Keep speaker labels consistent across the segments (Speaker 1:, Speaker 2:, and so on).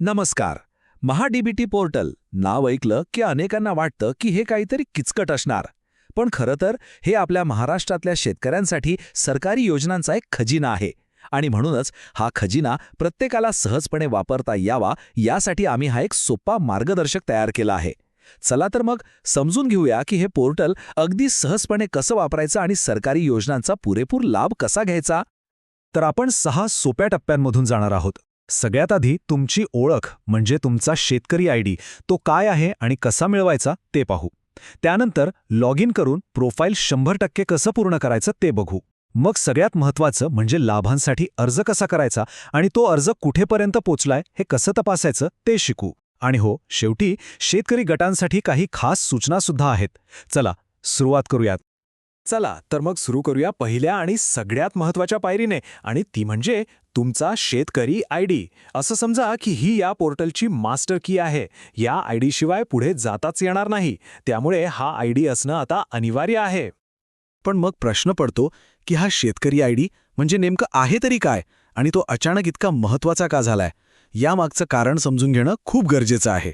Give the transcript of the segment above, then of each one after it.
Speaker 1: नमस्कार. महाडीबीटी पोर्टल नाव ऐकलं की अनेकांना वाटतं की हे काहीतरी किचकट असणार. पण खरं तर हे आपल्या महाराष्ट्रातल्या शेतकऱ्यांसाठी सरकारी योजनांचा एक खजिना आहे. आणि म्हणूनच हा खजिना प्रत्येकाला सहजपणे वापरता यावा यासाठी आम्ही हा एक सोपा मार्गदर्शक तयार केला आहे. चला तर मग समजून घेऊया की हे पोर्टल अगदी सहजपणे कसं वापरायचं आणि सरकारी योजनांचा पुरेपूर लाभ कसा घ्यायचा?
Speaker 2: तर आपण सहा सोप्या टप्प्यांमधून जाणार आहोत. सगळ्यात आधी तुमची ओळख म्हणजे तुमचा शेतकरी आय डी तो काय आहे आणि कसा मिळवायचा ते पाहू. त्यानंतर लॉग इन करून प्रोफाईल शंभर टक्के कसं पूर्ण करायचं ते बघू. मग सगळ्यात महत्त्वाचं म्हणजे लाभांसाठी अर्ज कसा करायचा आणि तो अर्ज कुठेपर्यंत पोचलाय हे कसं तपासायचं ते शिकू. आणि हो शेवटी शेतकरी गटांसाठी काही खास सूचनासुद्धा आहेत. चला सुरुवात करूयात. चला तर मग सुरू करूया पहिल्या आणि सगळ्यात महत्त्वाच्या पायरीने आणि ती म्हणजे तुमचा शेतकरी आय डी. असं समजा की ही या पोर्टलची मास्टर की आहे. या आय शिवाय पुढे जाताच येणार नाही. त्यामुळे हा आय डी असणं आता अनिवार्य आहे. पण मग प्रश्न पडतो की हा शेतकरी आय डी म्हणजे नेमकं आहे तरी काय? आणि तो अचानक इतका महत्त्वाचा का झालाय? यामागचं कारण समजून घेणं खूप गरजेचं आहे.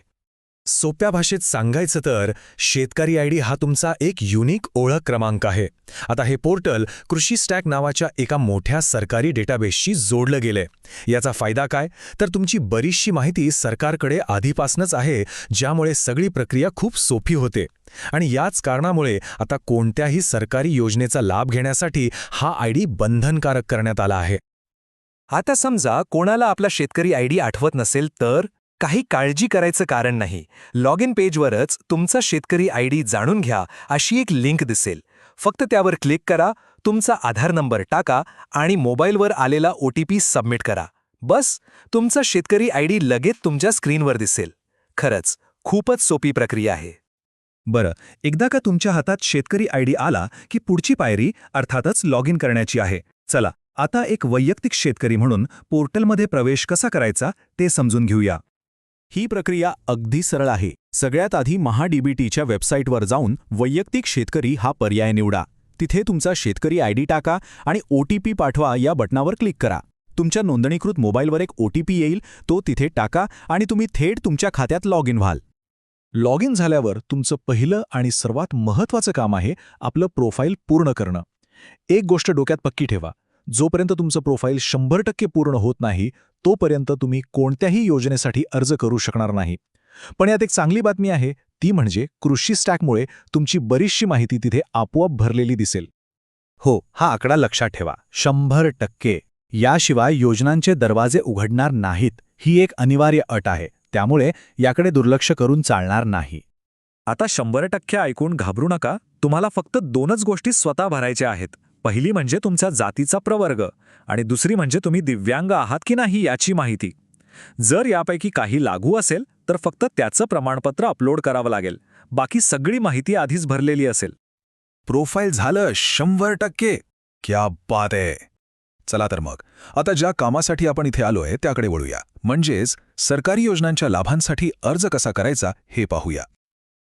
Speaker 2: सोप्या भाषेत सांगायचं तर शेतकरी आय डी हा तुमचा एक युनिक ओळख क्रमांक आहे. आता हे पोर्टल कृषी स्टॅक नावाच्या एका मोठ्या सरकारी डेटाबेसशी जोडलं गेलंय. याचा फायदा काय? तर तुमची बरीचशी माहिती सरकारकडे आधीपासूनच आहे ज्यामुळे सगळी प्रक्रिया खूप सोपी होते. आणि याच कारणामुळे आता कोणत्याही सरकारी योजनेचा लाभ घेण्यासाठी हा आय डी बंधनकारक करण्यात आला आहे. आता समजा कोणाला आपला शेतकरी आय डी आठवत नसेल तर? काही काळजी करायचं कारण नाही. लॉग इन पेजवरच तुमचा शेतकरी आय डी जाणून घ्या अशी एक लिंक दिसेल. फक्त त्यावर क्लिक करा तुमचा आधार नंबर टाका आणि मोबाईलवर आलेला ओ टी पी सबमिट करा. बस तुमचा शेतकरी आय डी लगेच तुमच्या स्क्रीनवर दिसेल. खरंच खूपच सोपी प्रक्रिया आहे. बरं एकदा का तुमच्या हातात शेतकरी आय डी आला की पुढची पायरी अर्थातच लॉग इन करण्याची आहे. चला आता एक वैयक्तिक शेतकरी म्हणून पोर्टलमध्ये प्रवेश कसा करायचा ते समजून घेऊया. ही प्रक्रिया अगदी सरळ आहे. सगळ्यात आधी महाडीबीटीच्या वेबसाईटवर जाऊन वैयक्तिक शेतकरी हा पर्याय निवडा. तिथे तुमचा शेतकरी आय डी टाका आणि ओ टी पी पाठवा या बटनावर क्लिक करा. तुमच्या नोंदणीकृत मोबाईलवर एक ओ टी पी येईल तो तिथे टाका आणि तुम्ही थेट तुमच्या खात्यात लॉग इन व्हाल. लॉग इन झाल्यावर तुमचं पहिलं आणि सर्वात महत्त्वाचं काम आहे आपलं प्रोफाईल पूर्ण करणं. एक गोष्ट डोक्यात पक्की ठेवा. जोपर्यंत तुमचं प्रोफाईल शंभर टक्के पूर्ण होत नाही तोपर्यंत तुम्ही कोणत्याही योजनेसाठी अर्ज करू शकणार नाही. पण यात एक चांगली बातमी आहे ती म्हणजे कृषी स्टॅकमुळे तुमची बरीचशी माहिती तिथे आपोआप भरलेली दिसेल. हो हा आकडा लक्षात ठेवा. शंभर टक्के. याशिवाय योजनांचे दरवाजे उघडणार नाहीत ही एक अनिवार्य अट आहे. त्यामुळे याकडे दुर्लक्ष करून चालणार नाही. आता शंभर टक्के ऐकून घाबरू नका तुम्हाला फक्त दोनच गोष्टी स्वतः भरायच्या आहेत. पहिली म्हणजे तुमच्या जातीचा प्रवर्ग आणि दुसरी म्हणजे तुम्ही दिव्यांग आहात की नाही याची माहिती. जर यापैकी काही लागू असेल तर फक्त त्याचं प्रमाणपत्र अपलोड करावं लागेल. बाकी सगळी माहिती आधीच भरलेली असेल. प्रोफाईल झालं शंभर टक्के. क्या बात आहे. चला तर मग. आता ज्या कामासाठी आपण इथे आलोय त्याकडे वळूया. म्हणजेच सरकारी योजनांच्या लाभांसाठी अर्ज कसा करायचा हे पाहूया.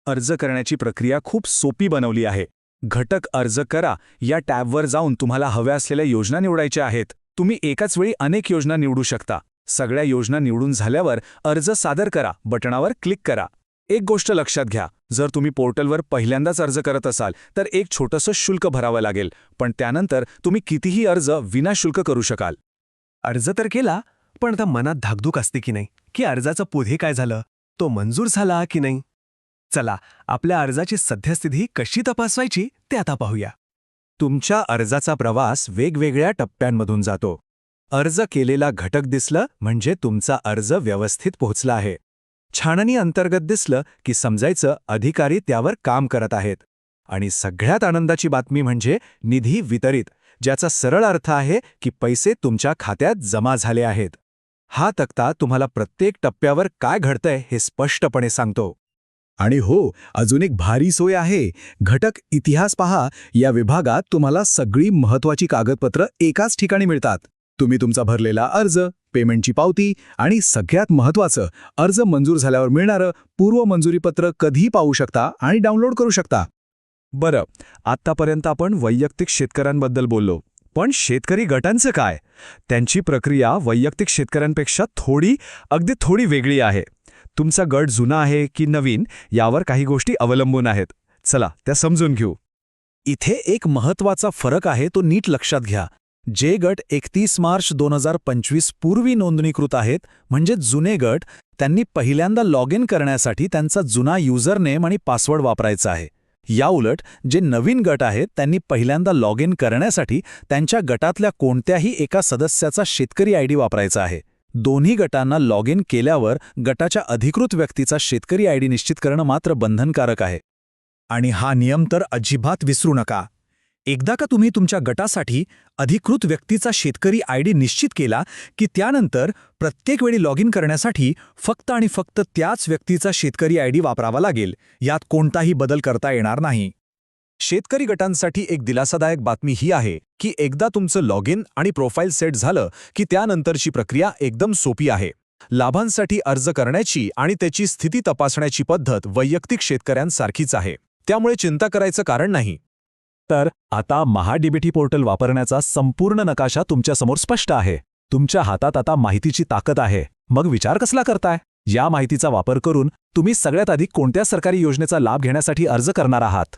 Speaker 2: अर्ज करण्याची प्रक्रिया खूप सोपी बनवली आहे. घटक अर्ज करा. या टॅबवर जाऊन तुम्हाला हव्या असलेल्या योजना निवडायच्या आहेत. तुम्ही एकाच वेळी अनेक योजना निवडू शकता. सगळ्या योजना निवडून झाल्यावर अर्ज सादर करा. बटणावर क्लिक करा. एक गोष्ट लक्षात घ्या. जर तुम्ही पोर्टलवर पहिल्यांदाच अर्ज करत असाल तर एक छोटंसं शुल्क भरावं लागेल. पण त्यानंतर तुम्ही कितीही अर्ज विनाशुल्क करू शकाल. अर्ज तर केला पण आता मनात धाकधूक असते की नाही? की अर्जाचं पुढे काय झालं? तो मंजूर झाला की नाही? चला आपल्या अर्जाची सद्यस्थिती कशी तपासवायची ते आता पाहूया. तुमच्या अर्जाचा प्रवास वेगवेगळ्या टप्प्यांमधून जातो. अर्ज केलेला घटक दिसलं म्हणजे तुमचा अर्ज व्यवस्थित पोहोचला आहे. छाननी अंतर्गत दिसलं की समजायचं अधिकारी त्यावर काम करत आहेत. आणि सगळ्यात आनंदाची बातमी म्हणजे निधी वितरित ज्याचा सरळ अर्थ आहे की पैसे तुमच्या खात्यात जमा झाले आहेत. हा तक्ता तुम्हाला प्रत्येक टप्प्यावर काय घडतंय हे स्पष्टपणे सांगतो. आणि हो अजून एक भारी सोय आहे. घटक इतिहास पहा. या विभागात तुम्हाला सगळी महत्वाची कागदपत्र एकाच ठिकाणी मिळतात. तुम्ही तुमचा भरलेला अर्ज पेमेंटची पावती आणि सगळ्यात महत्वाचं अर्ज मंजूर झाल्यावर मिळणारं पूर्व मंजुरीपत्र कधी पाहू शकता आणि डाउनलोड करू शकता. बरं आत्तापर्यंत आपण वैयक्तिक शेतकऱ्यांबद्दल बोललो. पण शेतकरी गटांचं काय? त्यांची प्रक्रिया वैयक्तिक शेतकऱ्यांपेक्षा थोडी अगदी थोडी वेगळी आहे. तुमचा गट जुना आहे की नवीन यावर काही गोष्टी अवलंबून आहेत. चला त्या समजून घेऊ.
Speaker 1: इथे एक महत्त्वाचा फरक आहे तो नीट लक्षात घ्या. जे गट एकतीस मार्च दोन हजार पंचवीस पूर्वी नोंदणीकृत आहेत म्हणजे जुने गट त्यांनी पहिल्यांदा लॉग इन करण्यासाठी त्यांचा जुना युजरनेम आणि पासवर्ड वापरायचा आहे. याउलट जे नवीन गट आहेत त्यांनी पहिल्यांदा लॉग इन करण्यासाठी त्यांच्या गटातल्या कोणत्याही एका सदस्याचा शेतकरी आयडी वापरायचा आहे. दोन्ही गटांना लॉग इन केल्यावर गटाच्या अधिकृत व्यक्तीचा शेतकरी आयडी निश्चित करणं मात्र बंधनकारक आहे.
Speaker 3: आणि हा नियम तर अजिबात विसरू नका. एकदा का तुम्ही तुमच्या गटासाठी अधिकृत व्यक्तीचा शेतकरी आयडी निश्चित केला की त्यानंतर प्रत्येक वेळी लॉग इन करण्यासाठी फक्त आणि फक्त त्याच व्यक्तीचा शेतकरी आयडी वापरावा लागेल. यात कोणताही बदल करता येणार नाही.
Speaker 2: शेतकरी गटांसाठी एक दिलासादायक बातमी ही आहे की एकदा तुमचं लॉग इन आणि प्रोफाईल सेट झालं की त्यानंतरची प्रक्रिया एकदम सोपी आहे. लाभांसाठी अर्ज करण्याची आणि त्याची स्थिती तपासण्याची पद्धत वैयक्तिक शेतकऱ्यांसारखीच आहे. त्यामुळे चिंता करायचं कारण नाही. तर आता महाडीबीटी पोर्टल वापरण्याचा संपूर्ण नकाशा तुमच्यासमोर स्पष्ट आहे. तुमच्या हातात आता माहितीची ताकद आहे. मग विचार कसला करताय? या माहितीचा वापर करून तुम्ही सगळ्यात आधी कोणत्या सरकारी योजनेचा लाभ घेण्यासाठी अर्ज करणार आहात?